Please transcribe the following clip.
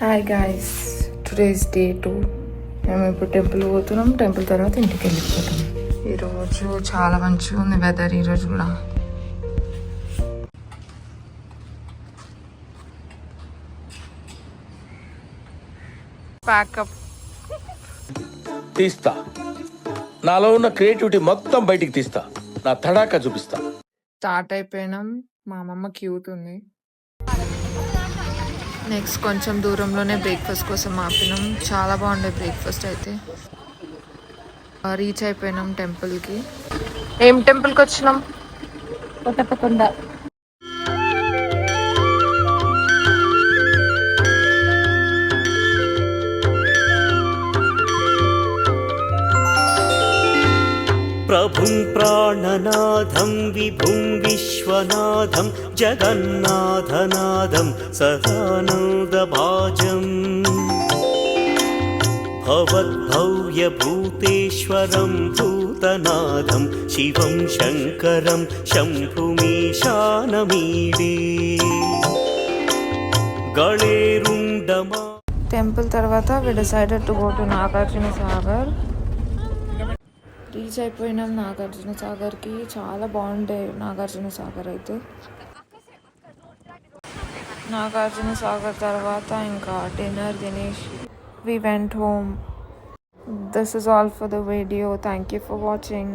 Hi guys today's day two మేము ఇప్పుడు temple పోతున్నాం. టెంపుల్ తర్వాత ఇంటికి వెళ్ళిపోతాం. ఈరోజు చాలా మంచిగా ఉంది వెదర్ ఈరోజు కూడా. ప్యాకప్ తీస్తా. నాలో ఉన్న క్రియేటివిటీ మొత్తం బయటికి తీస్తా. నా తడాకా చూపిస్తా. స్టార్ట్ అయిపోయినాం. మా అమ్మమ్మ క్యూట్ ఉంది. నెక్స్ట్ కొంచెం దూరంలోనే బ్రేక్ఫాస్ట్ కోసం ఆపినాం. చాలా బాగుండే బ్రేక్ఫాస్ట్ అయితే. రీచ్ అయిపోయినాం టెంపుల్కి ఏం టెంపుల్కి వచ్చినాం? కొట్టపకొండ प्रभुं प्राणनाथं विभुं विश्वनाथं जगन्नाथनाथं सदानन्दभाजम् भवद्भव्यभूतेश्वरं भूतनाथं शिवं शङ्करं शम्भुमीशानमीडे गळेरुण्डमा టెంపుల్ తర్వాత we decided to go to Nagarjuna Sagar reach అయిపోయినాం నాగార్జున సాగర్కి. చాలా బాగుండే నాగార్జున సాగర్ అయితే. నాగార్జున సాగర్ తర్వాత ఇంకా డిన్నర్ తినేసి we went home this is all for the video thank you for watching